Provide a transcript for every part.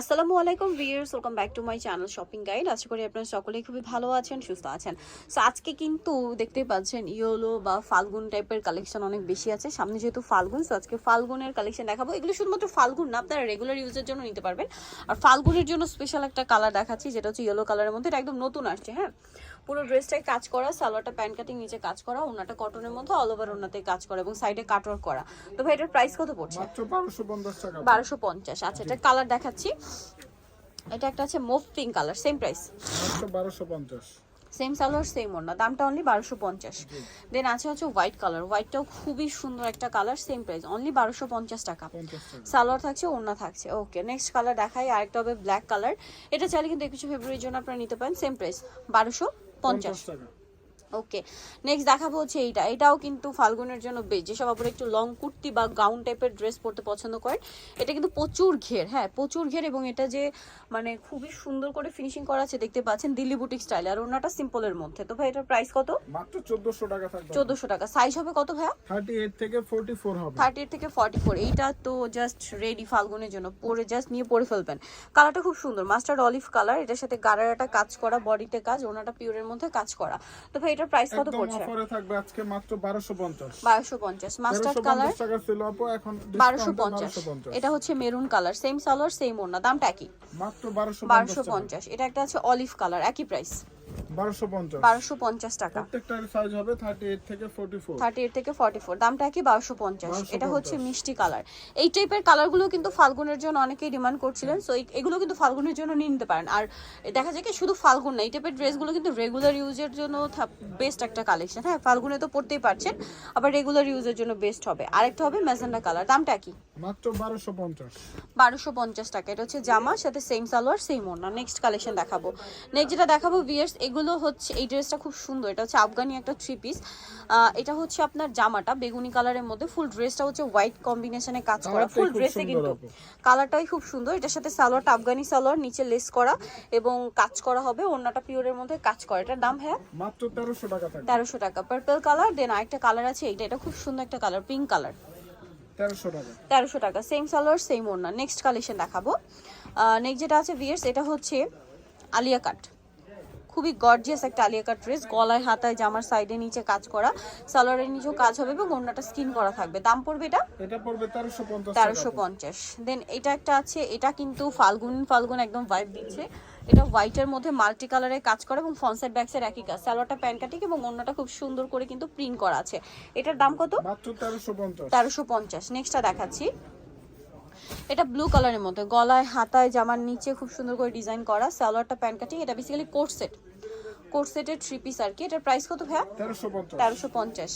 আসসালামু আলাইকুম viewers, welcome back to my channel shopping guide. আশা করি আপনারা সকলেই খুবই ভালো আছেন, সুস্থ আছেন। সো আজকে কিন্তু দেখতেই পাচ্ছেন, ইয়োলো বা ফাল্গুন টাইপের কালেকশন অনেক বেশি আছে। সামনে যেহেতু ফাল্গুন সো আজকে ফাল্গুনের কালেকশন দেখাবো। এগুলো শুধুমাত্র ফাল্গুন না, আপনারা রেগুলার ইউজের জন্য নিতে পারবেন। আর ফাল্গুনের জন্য স্পেশাল একটা কালার দেখাচ্ছি, যেটা হচ্ছে ইয়েলো কালারের মধ্যে। এটা একদম নতুন আসছে হ্যাঁ? পুরো ড্রেসটাই কাজ করা সালোয়ারটা প্যান্ট কাটিং নিচে কাজ করা ওনাটা কটনের মধ্যে অল ওভার ওনাতে কাজ করা এবং সাইডে কাটওয়ার্ক করা। তো ভাই এটার প্রাইস কত পড়ছে? বারোশো পঞ্চাশ আচ্ছা এটা কালার দেখাচ্ছি। এটা একটা আছে mauve pink colour same price বারোশো পঞ্চাশ। সেম সালোয়ার সেম ওড়না। দামটা অনলি বারোশো পঞ্চাশ। দেন আছে হচ্ছে হোয়াইট কালার হোয়াইটটাও খুবই সুন্দর একটা কালার সেম প্রাইস অনলি বারোশো পঞ্চাশ টাকা। পঞ্চাশ টাকা। সালোয়ার থাকছে ওড়না থাকছে। ওকে নেক্সট কালার দেখাই। আরেকটা হবে ব্ল্যাক কালার এটা চাইলে কিন্তু একুশে ফেব্রুয়ারির জন্য আপনারা নিতে পারেন সেম প্রাইস বারোশো পঞ্চাশ। টাকা। ওকে নেক্সট দেখাবো হচ্ছে এইটা। এটাও কিন্তু ফাল্গুনের জন্য বেশ যেসব আপনারা একটু লং কুর্তি বা গাউন টাইপের ড্রেস পরতে পছন্দ করেন এটা কিন্তু প্রচুর ঘের হ্যাঁ প্রচুর ঘের এবং এটা যে মানে খুবই সুন্দর করে ফিনিশিং করা আছে দেখতে পাচ্ছেন দিল্লি বুটিক স্টাইল আর ওনাটা সিম্পলের মধ্যে। তো ভাই এটার প্রাইস কত? মাত্র চোদ্দশো টাকা থাকবে। চোদ্দোশো টাকা। সাইজ হবে কত থার্টি এইট থেকে ফোর্টি ফোর হবে। থার্টি থেকে ফর্টি ফোর এইটা তো জাস্ট রেডি ফাল্গুনের জন্য। পরে জাস্ট নিয়ে পরে ফেলবেন। কালারটা খুব সুন্দর। মাস্টার্ড অলিভ কালার এটার সাথে গারারাটা কাজ করা বডিতে কাজ ওনাটা পিওরের মধ্যে কাজ করা। তো ভাই এটার প্রাইস কত পড়ছে? অফারে থাকবে আজকে মাত্র বারোশো পঞ্চাশ। বারোশো পঞ্চাশ। মাস্টার্ড কালার পঞ্চাশ টাকা ছিল আপু এখন বারোশো ডিসকাউন্টে পঞ্চাশ। বারোশো পঞ্চাশ। এটা হচ্ছে maroon colour same salwar same ওড়না দামটা একই। মাত্র বারোশো বারোশো পঞ্চাশ। পঞ্চাশ এটা একটা আছে অলিভ কালার একই প্রাইস বারোশো পঞ্চাশ। বারোশো পঞ্চাশ টাকা। প্রত্যেকটার সাইজ হবে থার্টি এইট থেকে ফোর্টি ফোর থার্টি এইট থেকে ফর্টি ফোর দামটা কি বারোশো পঞ্চাশ? 1250 এটা হচ্ছে মিষ্টি কালার। এই টাইপের কালারগুলো কিন্তু ফাল্গুনের জন্য অনেকেই ডিমান্ড করছিলেন সো এগুলো কিন্তু ফাল্গুনের জন্য নিয়ে নিতে পারেন। আর দেখা যায় কি শুধু ফাল্গুন না এই টাইপের ড্রেসগুলো কিন্তু রেগুলার ইউজের জন্য বেস্ট একটা কালেকশন হ্যাঁ ফাল্গুনে তো পড়তেই পারছেন আবার রেগুলার ইউজের জন্য বেস্ট হবে। আরেকটা হবে ম্যাজেন্ডা কালার দামটা কি? মাত্র টাকা। এটা হচ্ছে জামার সাথে সেম সালোয়ার সেম ওড়না। নেক্সট কালেকশন দেখাবো। নেক্সট যেটা দেখাবো ভিয়ার্স এগুলো হচ্ছে এই ড্রেসটা খুব সুন্দর। এটা হচ্ছে আফগানি একটা থ্রি পিস এটা হচ্ছে আপনার জামাটা বেগুনি কালারের মধ্যে। ফুল ড্রেসটা হচ্ছে হোয়াইট কম্বিনেশনে কাজ করা। ফুল ড্রেসে কিন্তু। কালারটাই খুব সুন্দর। এটার সাথে সালোয়ারটা আফগানি সালোয়ার নিচে লেস করা এবং কাজ করা হবে। ওড়নাটা পিওরের মধ্যে কাজ করা। এটার দাম হ্যাঁ? মাত্র তেরোশো টাকা থাকবে। তেরোশো টাকা। পার্পল কালার দেন আরেকটা কালার আছে। এইটা এটা খুব সুন্দর একটা কালার পিঙ্ক কালার তেরোশো টাকা। সেম সালোয়ার সেম ওড়না। নেক্সট কালেকশন দেখাবো। নেক্সট যেটা আছে ভিয়ার্স এটা হচ্ছে আলিয়া কাট। খুবই গর্জিয়াস একটা আলিয়া কাট ড্রেস গলায় হাতায় জামার সাইডে নিচে কাজ করা। সালোয়ারের নিচেও কাজ হবে এবং ওড়নাটা স্কিন করা থাকবে। দাম পড়বে এটা? এটা পড়বে দেন এটা একটা আছে এটা কিন্তু ফাল্গুন ফাল্গুন একদম ভাইব দিচ্ছে। এটা হোয়াইটের মধ্যে মাল্টি কালারে কাজ করে এবং ফনসাইড ব্যাগসের একই কাজ। সালোয়ারটা প্যান্ট কাটিং এবং অন্যটা খুব সুন্দর করে কিন্তু প্রিন্ট করা আছে। এটার দাম কত? তেরোশো পঞ্চাশ। নেক্সট পঞ্চাশ। নেক্সটটা দেখাচ্ছি। এটা ব্লু কালারের মধ্যে। গলায় হাতায় জামার নিচে খুব সুন্দর করে ডিজাইন করা। সালোয়ারটা প্যান্ট কাটিং এটা বেসিক্যালি কোট সেট কোট সেটের থ্রি পিস আর কি। এটার প্রাইস কত ভাইয়া? তেরোশো পঞ্চাশ।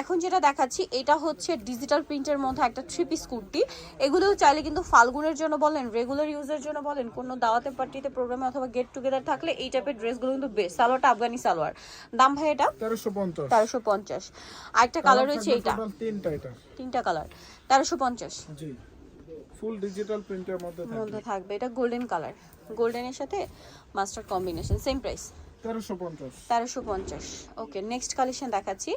এখন যেটা দেখাচ্ছি এটা হচ্ছে ডিজিটাল প্রিন্টের মধ্যে একটা থ্রি পিস কুর্তি। এগুলোও চাইলে কিন্তু ফাল্গুনের জন্য বলেন রেগুলার ইউজের জন্য বলেন কোনো দাওয়াতে পার্টিতে প্রোগ্রামে অথবা গেট টুগেদার থাকলে এই টাইপের ড্রেসগুলো কিন্তু বেস্ট সালোয়ারটা আফগানি সালোয়ার। দাম ভাই এটা? তেরোশো পঞ্চাশ। তেরোশো পঞ্চাশ। আরেকটা কালার রয়েছে এইটা। তিনটা এটা। তিনটা কালার তেরোশো পঞ্চাশ। জি। ফুল ডিজিটাল প্রিন্টের মধ্যে থাকবে মধ্যে থাকবে। এটা গোল্ডেন কালার গোল্ডেনের সাথে মাস্টার কম্বিনেশন সেম প্রাইস তেরোশো পঞ্চাশ। ওকে নেক্সট কালেকশন দেখাচ্ছি।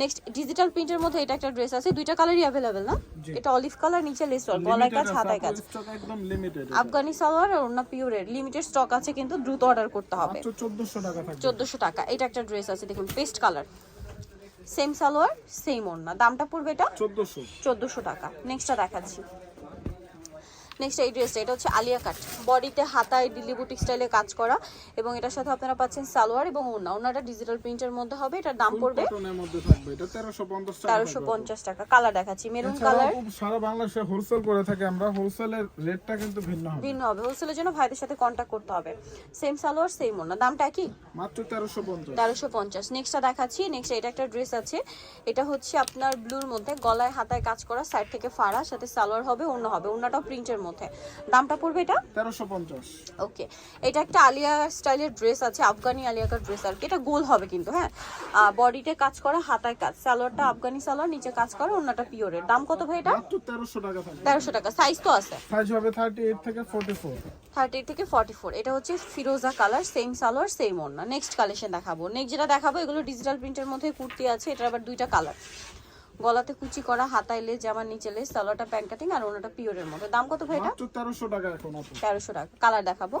নেক্সট ডিজিটাল প্রিন্টের মধ্যে এটা একটা ড্রেস আছে। দুইটা কালারই অ্যাভেলেবেল না? এটা অলিভ কালার নিচে লেস গলায় কাজ হাতায় কাজ। আফগানি সালোয়ার আর অন্য পিওরের লিমিটেড স্টক আছে কিন্তু দ্রুত অর্ডার করতে হবে। চোদ্দশো টাকা চোদ্দোশো টাকা। এটা একটা ড্রেস আছে দেখুন paste colour same salwar same ওড়না। দামটা পড়বে এটা? চোদ্দশো। চোদ্দোশো টাকা। নেক্সটটা দেখাচ্ছি। নেক্সট এই ড্রেসটা এটা হচ্ছে আলিয়া কাট বডিতে হাতায় দিল্লি বুটিক স্টাইলে কাজ করা এবং এটার সাথে আপনারা পাচ্ছেন সালোয়ার এবং ওড়না। ওড়নাটা ডিজিটাল প্রিন্টের মধ্যে হবে এটার দাম পড়বে তেরোশো পঞ্চাশ টাকা কালার দেখাচ্ছি মেরুন কালার সারা বাংলাদেশে হোলসেল করে থাকি আমরা হোলসেলের রেটটা কিন্তু ভিন্ন হবে। ভিন্ন হবে। হোলসেলের জন্য ভাইদের সাথে কন্ট্যাক্ট করতে হবে। সেম সালোয়ার সেম ওড়না। দামটা কি মাত্র তেরোশো পঞ্চাশ। তেরোশো পঞ্চাশ। নেক্সটটা দেখাচ্ছি। নেক্সট এটা একটা ড্রেস আছে। এটা হচ্ছে আপনার ব্লুর মধ্যে গলায় হাতায় কাজ করা সাইড থেকে ফাড়া সাথে সালোয়ার হবে অন্য হবে। অন্যটাও প্রিন্টের মধ্যে। দামটা পড়বে এটা? তেরোশো পঞ্চাশ। ওকে। এটা একটা আলিয়া স্টাইলের ড্রেস আছে আফগানি আলিয়াকার ড্রেস আর কি। এটা গোল হবে কিন্তু হ্যাঁ? বডিতে কাজ করা হাতায় কাজ। সালোয়ারটা আফগানি সালোয়ার নিচে কাজ করা অন্যটা পিওরের। দাম কত ভাই এটা? তেরোশো টাকা তেরোশো টাকা। সাইজ তো আছে। সাইজ হবে থার্টি এইট থেকে ফোর্টি ফোর থার্টি থেকে ফর্টি ফোর এটা হচ্ছে ফিরোজা কালার সেম সালোয়ার সেম ওড়না। নেক্সট কালেকশন দেখাবো। নেক্সট যেটা দেখাবো এগুলো ডিজিটাল প্রিন্টের মধ্যে কুর্তি আছে এটার আবার দুইটা কালার গলাতে কুচি করা হাতায় লেস জামার নিচে লেস সালোয়ারটা প্যান্ট কাটিং আর ওনাটা পিওরের মধ্যে দাম কত ভাই এটা? মাত্র তেরোশো টাকা এখন আপু তেরোশো টাকা। কালার দেখাবো।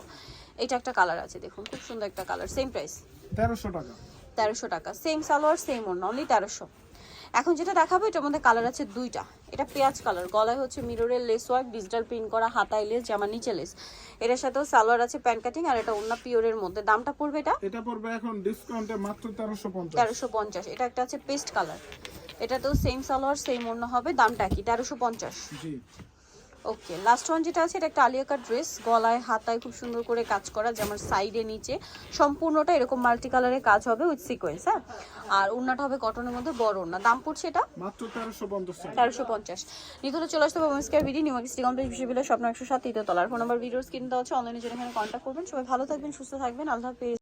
এটা একটা কালার আছে দেখুন খুব সুন্দর একটা কালার সেম প্রাইস তেরোশো টাকা। তেরোশো টাকা। সেম সালোয়ার সেম ওড়না অনলি তেরোশো। এখন যেটা দেখাবো এটার মধ্যে কালার আছে দুইটা। এটা পেঁয়াজ কালার গলায় হচ্ছে মিররের লেস ওয়ার্ক ডিজিটাল প্রিন্ট করা হাতায় লেস জামার নিচে লেস। এটার সাথেও সালোয়ার আছে প্যান্ট কাটিং আর এটা অন্য পিওরের মধ্যে। দামটা পড়বে এটা? এটা পড়বে এখন ডিসকাউন্টে মাত্র তেরোশো পঞ্চাশ। তেরোশো পঞ্চাশ। এটা একটা আছে পেস্ট কালার এটাতেও সেম সালোয়ার সেম অন্য হবে। দামটা কি তেরোশো পঞ্চাশ। ওকে লাস্ট ওয়ান যেটা আছে এটা একটা আলিয়া কাট ড্রেস গলায় হাতায় খুব সুন্দর করে কাজ করা যেমন সাইডে নিচে। সম্পূর্ণটা এরকম মাল্টি কালারের কাজ হবে উইথ সিকোয়েন্স হ্যাঁ? আর ওড়নাটা হবে কটনের মধ্যে বড় ওড়না। দাম পড়ছে এটা? মাত্র তেরোশো পঞ্চাশ তেরোশো পঞ্চাশ। নিতলে চলে আসতে হবে square BD new city complex বিশ্ববিদ্যালয় স্বপ্ন একশো সাত তলার ফোন নাম্বার ভিডিওস কিনতে হচ্ছে অনলাইনে জন্য এখানে কন্ট্যাক্ট করবেন। সবাই ভালো থাকবেন সুস্থ থাকবেন। আল্লাহ হাফেজ।